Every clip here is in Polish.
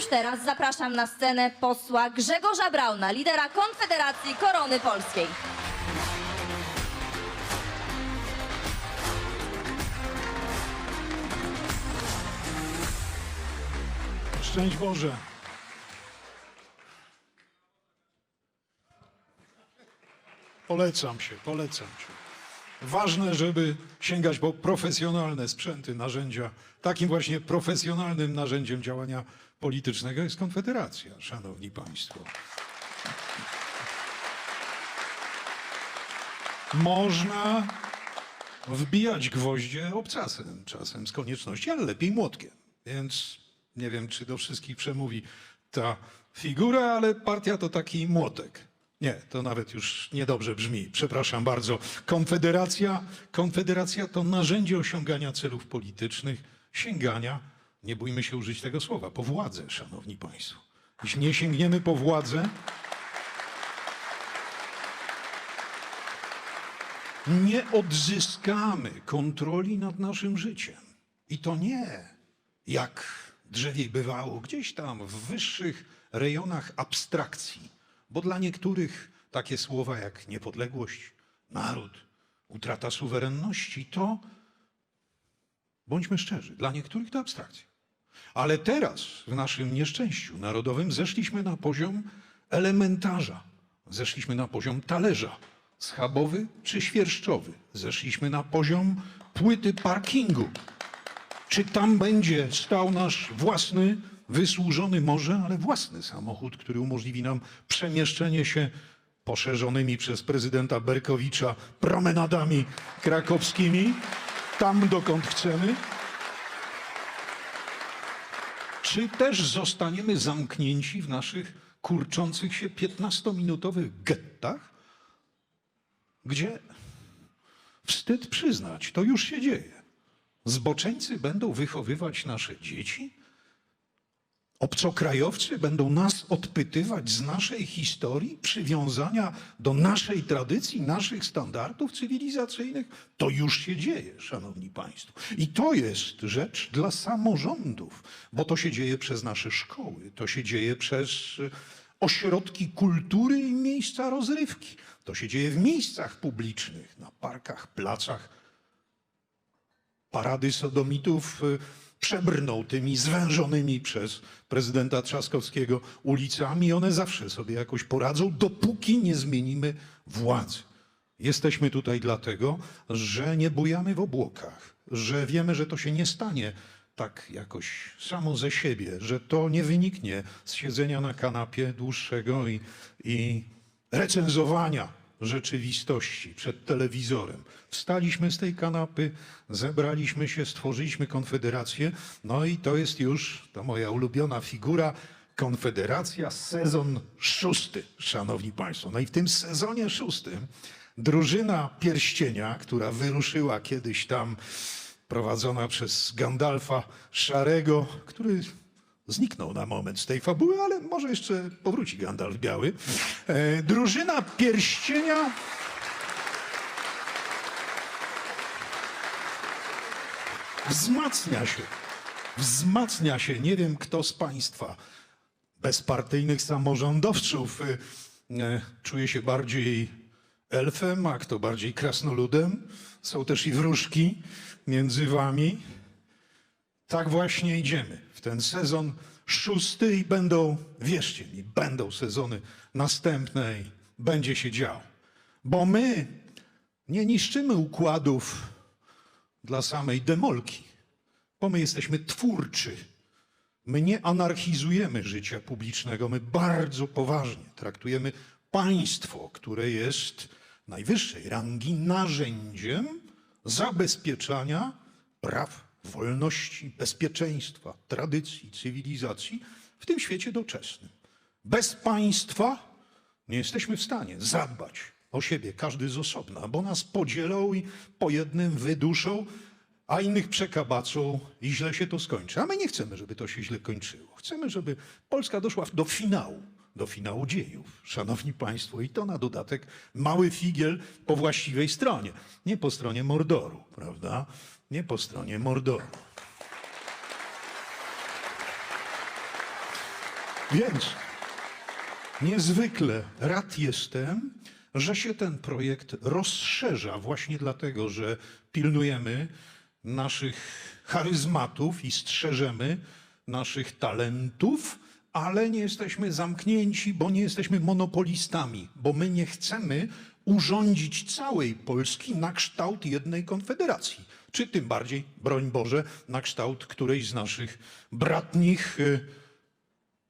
już teraz zapraszam na scenę posła Grzegorza Brauna, lidera Konfederacji Korony Polskiej. Szczęść Boże. Polecam się, polecam się. Ważne, żeby sięgać po profesjonalne sprzęty, narzędzia. Takim właśnie profesjonalnym narzędziem działania politycznego jest Konfederacja, szanowni państwo. Można wbijać gwoździe obcasem, czasem z konieczności, ale lepiej młotkiem. Więc nie wiem, czy do wszystkich przemówi ta figura, ale partia to taki młotek. Nie, to nawet już niedobrze brzmi. Przepraszam bardzo. Konfederacja, konfederacja to narzędzie osiągania celów politycznych, sięgania, nie bójmy się użyć tego słowa, po władzę, szanowni państwo. Jeśli nie sięgniemy po władzę, nie odzyskamy kontroli nad naszym życiem. I to nie jak drzewiej bywało gdzieś tam w wyższych rejonach abstrakcji, bo dla niektórych takie słowa jak niepodległość, naród, utrata suwerenności to, bądźmy szczerzy, dla niektórych to abstrakcja. Ale teraz w naszym nieszczęściu narodowym zeszliśmy na poziom elementarza, zeszliśmy na poziom talerza, schabowy czy świerszczowy, zeszliśmy na poziom płyty parkingu. Czy tam będzie stał nasz własny, wysłużony może, ale własny samochód, który umożliwi nam przemieszczenie się poszerzonymi przez prezydenta Berkowicza promenadami krakowskimi, tam dokąd chcemy? Czy też zostaniemy zamknięci w naszych kurczących się 15-minutowych gettach, gdzie wstyd przyznać, to już się dzieje. Zboczeńcy będą wychowywać nasze dzieci? Obcokrajowcy będą nas odpytywać z naszej historii, przywiązania do naszej tradycji, naszych standardów cywilizacyjnych? To już się dzieje, szanowni państwo. I to jest rzecz dla samorządów, bo to się dzieje przez nasze szkoły, to się dzieje przez e, ośrodki kultury i miejsca rozrywki. To się dzieje w miejscach publicznych, na parkach, placach, parady sodomitów y, przebrną tymi zwężonymi przez prezydenta Trzaskowskiego ulicami. One zawsze sobie jakoś poradzą, dopóki nie zmienimy władzy. Jesteśmy tutaj dlatego, że nie bujamy w obłokach, że wiemy, że to się nie stanie tak jakoś samo ze siebie, że to nie wyniknie z siedzenia na kanapie dłuższego i, i recenzowania rzeczywistości przed telewizorem. Wstaliśmy z tej kanapy, zebraliśmy się, stworzyliśmy konfederację, no i to jest już to moja ulubiona figura. Konfederacja, sezon szósty, szanowni państwo. No i w tym sezonie szóstym drużyna pierścienia, która wyruszyła kiedyś tam, prowadzona przez Gandalfa Szarego, który Zniknął na moment z tej fabuły, ale może jeszcze powróci Gandalf Biały. E, drużyna pierścienia. Wzmacnia się. Wzmacnia się. Nie wiem, kto z Państwa bezpartyjnych samorządowców e, e, czuje się bardziej elfem, a kto bardziej krasnoludem. Są też i wróżki między Wami. Tak właśnie idziemy w ten sezon szósty i będą, wierzcie mi, będą sezony następne i będzie się działo. Bo my nie niszczymy układów dla samej demolki, bo my jesteśmy twórczy. My nie anarchizujemy życia publicznego, my bardzo poważnie traktujemy państwo, które jest najwyższej rangi narzędziem zabezpieczania praw wolności, bezpieczeństwa, tradycji, cywilizacji w tym świecie doczesnym. Bez państwa nie jesteśmy w stanie zadbać o siebie, każdy z osobna, bo nas podzielą i po jednym wyduszą, a innych przekabacą i źle się to skończy. A my nie chcemy, żeby to się źle kończyło. Chcemy, żeby Polska doszła do finału, do finału dziejów, szanowni państwo. I to na dodatek mały figiel po właściwej stronie, nie po stronie Mordoru, prawda? Nie po stronie Mordoru. Więc niezwykle rad jestem, że się ten projekt rozszerza właśnie dlatego, że pilnujemy naszych charyzmatów i strzeżemy naszych talentów, ale nie jesteśmy zamknięci, bo nie jesteśmy monopolistami, bo my nie chcemy urządzić całej Polski na kształt jednej konfederacji, czy tym bardziej, broń Boże, na kształt którejś z naszych bratnich y,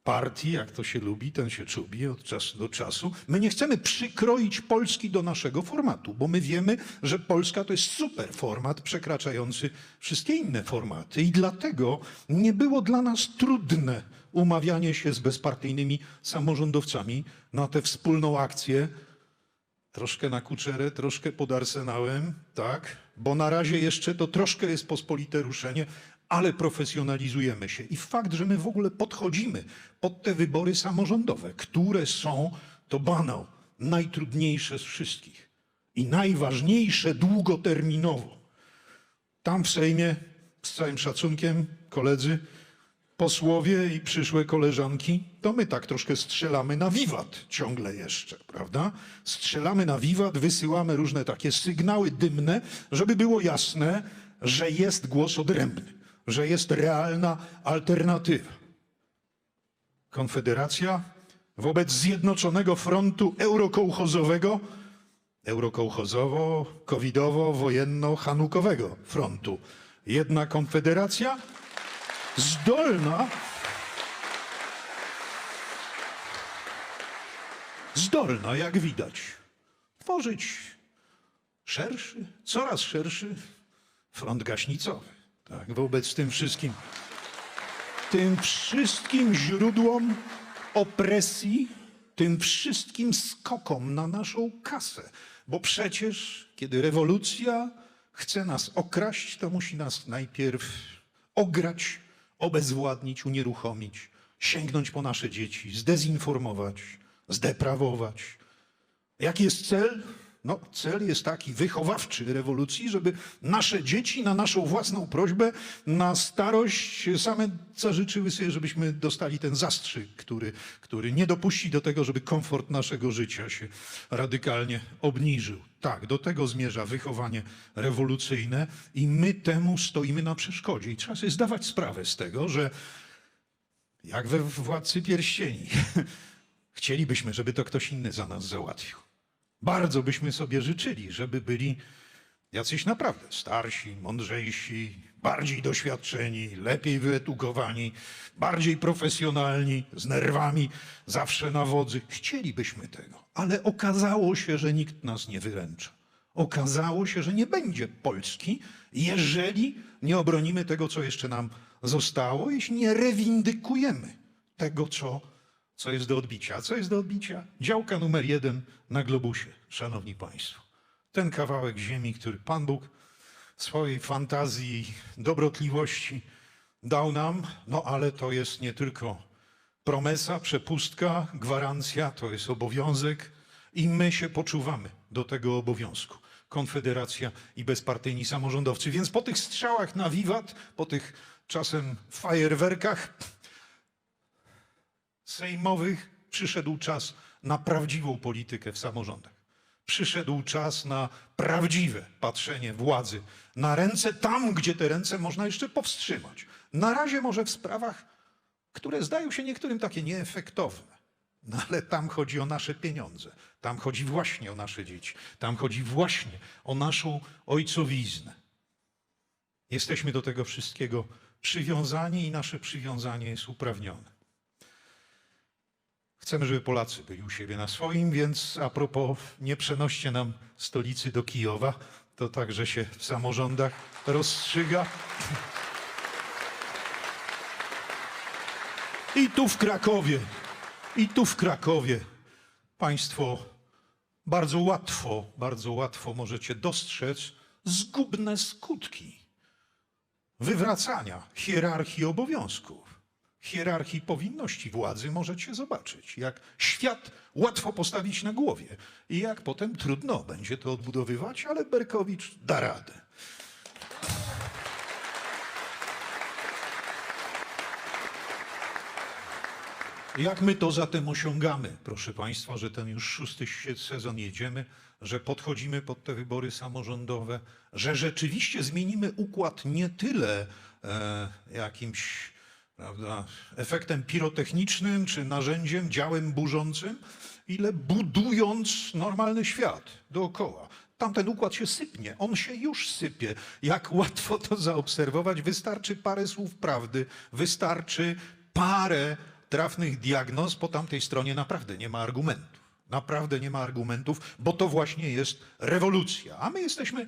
partii, jak to się lubi, ten się czubi od czasu do czasu. My nie chcemy przykroić Polski do naszego formatu, bo my wiemy, że Polska to jest super format przekraczający wszystkie inne formaty i dlatego nie było dla nas trudne umawianie się z bezpartyjnymi samorządowcami na tę wspólną akcję. Troszkę na kuczerę, troszkę pod arsenałem, tak? Bo na razie jeszcze to troszkę jest pospolite ruszenie, ale profesjonalizujemy się. I fakt, że my w ogóle podchodzimy pod te wybory samorządowe, które są, to banał, najtrudniejsze z wszystkich i najważniejsze długoterminowo. Tam w Sejmie, z całym szacunkiem, koledzy, posłowie i przyszłe koleżanki, to my tak troszkę strzelamy na wiwat ciągle jeszcze, prawda? Strzelamy na wiwat, wysyłamy różne takie sygnały dymne, żeby było jasne, że jest głos odrębny, że jest realna alternatywa. Konfederacja wobec Zjednoczonego Frontu Eurokołchozowego, eurokołchozowo, covidowo, wojenno, hanukowego frontu. Jedna konfederacja zdolna zdolna, jak widać, tworzyć szerszy, coraz szerszy front gaśnicowy. Tak, wobec tym wszystkim, tym wszystkim źródłom opresji, tym wszystkim skokom na naszą kasę. Bo przecież, kiedy rewolucja chce nas okraść, to musi nas najpierw ograć, obezwładnić, unieruchomić, sięgnąć po nasze dzieci, zdezinformować, zdeprawować. Jaki jest cel? No, cel jest taki wychowawczy rewolucji, żeby nasze dzieci na naszą własną prośbę na starość same zażyczyły sobie, żebyśmy dostali ten zastrzyk, który, który nie dopuści do tego, żeby komfort naszego życia się radykalnie obniżył. Tak, do tego zmierza wychowanie rewolucyjne i my temu stoimy na przeszkodzie. I trzeba sobie zdawać sprawę z tego, że jak we Władcy Pierścieni, chcielibyśmy, żeby to ktoś inny za nas załatwił. Bardzo byśmy sobie życzyli, żeby byli jacyś naprawdę starsi, mądrzejsi, bardziej doświadczeni, lepiej wyedukowani, bardziej profesjonalni, z nerwami zawsze na wodzy. Chcielibyśmy tego, ale okazało się, że nikt nas nie wyręcza. Okazało się, że nie będzie Polski, jeżeli nie obronimy tego, co jeszcze nam zostało, jeśli nie rewindykujemy tego, co co jest do odbicia. A co jest do odbicia? Działka numer jeden na globusie, szanowni państwo. Ten kawałek ziemi, który Pan Bóg swojej fantazji, dobrotliwości dał nam, no ale to jest nie tylko promesa, przepustka, gwarancja, to jest obowiązek i my się poczuwamy do tego obowiązku. Konfederacja i bezpartyjni samorządowcy. Więc po tych strzałach na wiwat, po tych czasem fajerwerkach, sejmowych przyszedł czas na prawdziwą politykę w samorządach. Przyszedł czas na prawdziwe patrzenie władzy na ręce tam, gdzie te ręce można jeszcze powstrzymać. Na razie może w sprawach, które zdają się niektórym takie nieefektowne. No ale tam chodzi o nasze pieniądze. Tam chodzi właśnie o nasze dzieci. Tam chodzi właśnie o naszą ojcowiznę. Jesteśmy do tego wszystkiego przywiązani i nasze przywiązanie jest uprawnione. Chcemy, żeby Polacy byli u siebie na swoim, więc a propos nie przenoście nam stolicy do Kijowa, to także się w samorządach rozstrzyga. I tu w Krakowie, i tu w Krakowie Państwo bardzo łatwo, bardzo łatwo możecie dostrzec zgubne skutki wywracania hierarchii obowiązków hierarchii powinności władzy możecie zobaczyć, jak świat łatwo postawić na głowie i jak potem trudno będzie to odbudowywać, ale Berkowicz da radę. Jak my to zatem osiągamy, proszę Państwa, że ten już szósty sezon jedziemy, że podchodzimy pod te wybory samorządowe, że rzeczywiście zmienimy układ nie tyle e, jakimś prawda, efektem pirotechnicznym czy narzędziem, działem burzącym, ile budując normalny świat dookoła. Tamten układ się sypnie, on się już sypie. Jak łatwo to zaobserwować, wystarczy parę słów prawdy, wystarczy parę trafnych diagnoz, po tamtej stronie naprawdę nie ma argumentów. Naprawdę nie ma argumentów, bo to właśnie jest rewolucja. A my jesteśmy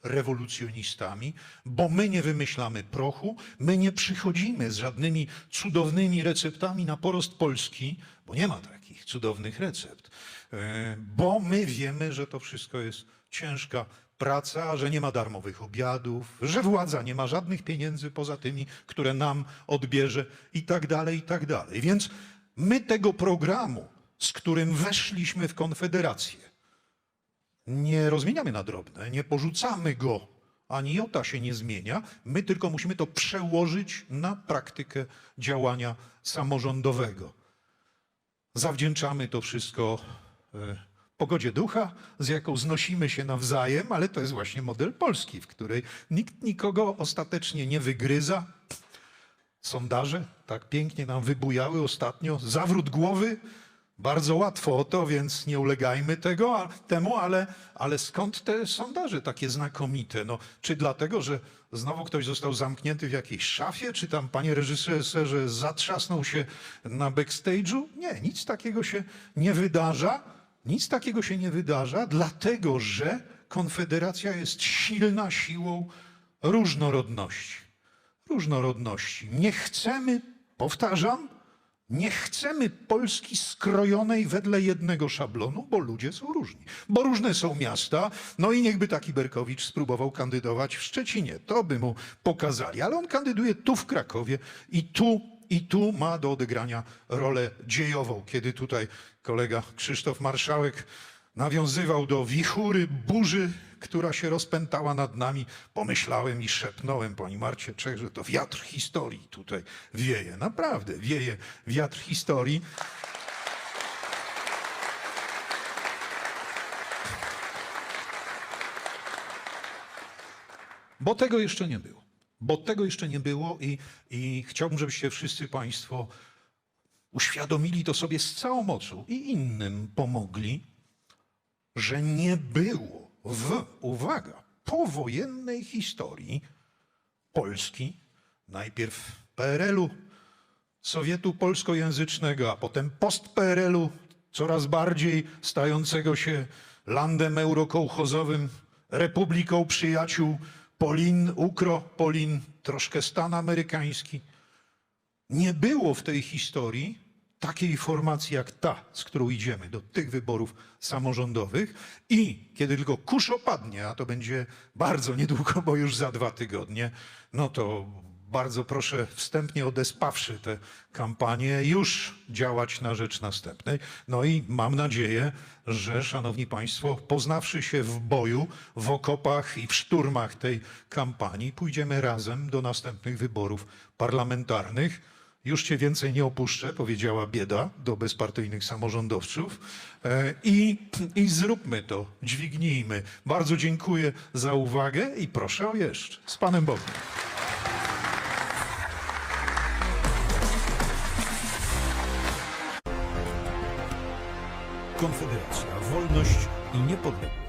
kontrrewolucjonistami, bo my nie wymyślamy prochu, my nie przychodzimy z żadnymi cudownymi receptami na porost Polski, bo nie ma takich cudownych recept. E, Bo my wiemy, że to wszystko jest ciężka praca, że nie ma darmowych obiadów, że władza nie ma żadnych pieniędzy poza tymi, które nam odbierze i tak dalej, i tak dalej. Więc my tego programu, z którym weszliśmy w Konfederację, nie rozmieniamy na drobne, nie porzucamy go, ani jota się nie zmienia. My tylko musimy to przełożyć na praktykę działania samorządowego. Zawdzięczamy to wszystko e, pogodzie ducha, z jaką znosimy się nawzajem, ale to jest właśnie model Polski, w której nikt nikogo ostatecznie nie wygryza. Sondaże tak pięknie nam wybujały ostatnio. Zawrót głowy, bardzo łatwo o to, więc nie ulegajmy tego, a, temu, ale, ale skąd te sondaże takie znakomite? No, czy dlatego, że znowu ktoś został zamknięty w jakiejś szafie, czy tam panie reżyserze zatrzasnął się na backstage'u? Nie, nic takiego się nie wydarza. Nic takiego się nie wydarza, dlatego że Konfederacja jest silna siłą różnorodności różnorodności. Nie chcemy, powtarzam, nie chcemy Polski skrojonej wedle jednego szablonu, bo ludzie są różni. Bo różne są miasta. No i niechby taki Berkowicz spróbował kandydować w Szczecinie. To by mu pokazali. Ale on kandyduje tu w Krakowie i tu, i tu ma do odegrania rolę dziejową. Kiedy tutaj kolega Krzysztof Marszałek nawiązywał do wichury, burzy, która się rozpętała nad nami, pomyślałem i szepnąłem pani Marcie Czech, że to wiatr historii tutaj wieje. Naprawdę wieje wiatr historii. Bo tego jeszcze nie było. Bo tego jeszcze nie było i, i chciałbym, żebyście wszyscy Państwo uświadomili to sobie z całą mocą i innym pomogli, że nie było w, uwaga, powojennej historii Polski, najpierw PRL-u, Sowietu polskojęzycznego, a potem post-PRL-u, coraz bardziej stającego się landem eurokołchozowym, republiką przyjaciół Polin, Ukro, Polin, troszkę stan amerykański. Nie było w tej historii takiej formacji jak ta, z którą idziemy do tych wyborów samorządowych i kiedy tylko kurz opadnie, a to będzie bardzo niedługo, bo już za dwa tygodnie, no to bardzo proszę wstępnie odespawszy tę kampanię, już działać na rzecz następnej. No i mam nadzieję, że szanowni państwo, poznawszy się w boju, w okopach i w szturmach tej kampanii, pójdziemy razem do następnych wyborów parlamentarnych. Już cię więcej nie opuszczę, powiedziała bieda do bezpartyjnych samorządowców. E, I, I zróbmy to, dźwignijmy. Bardzo dziękuję za uwagę i proszę o jeszcze. Z Panem Bogiem. Konfederacja, wolność i niepodległość.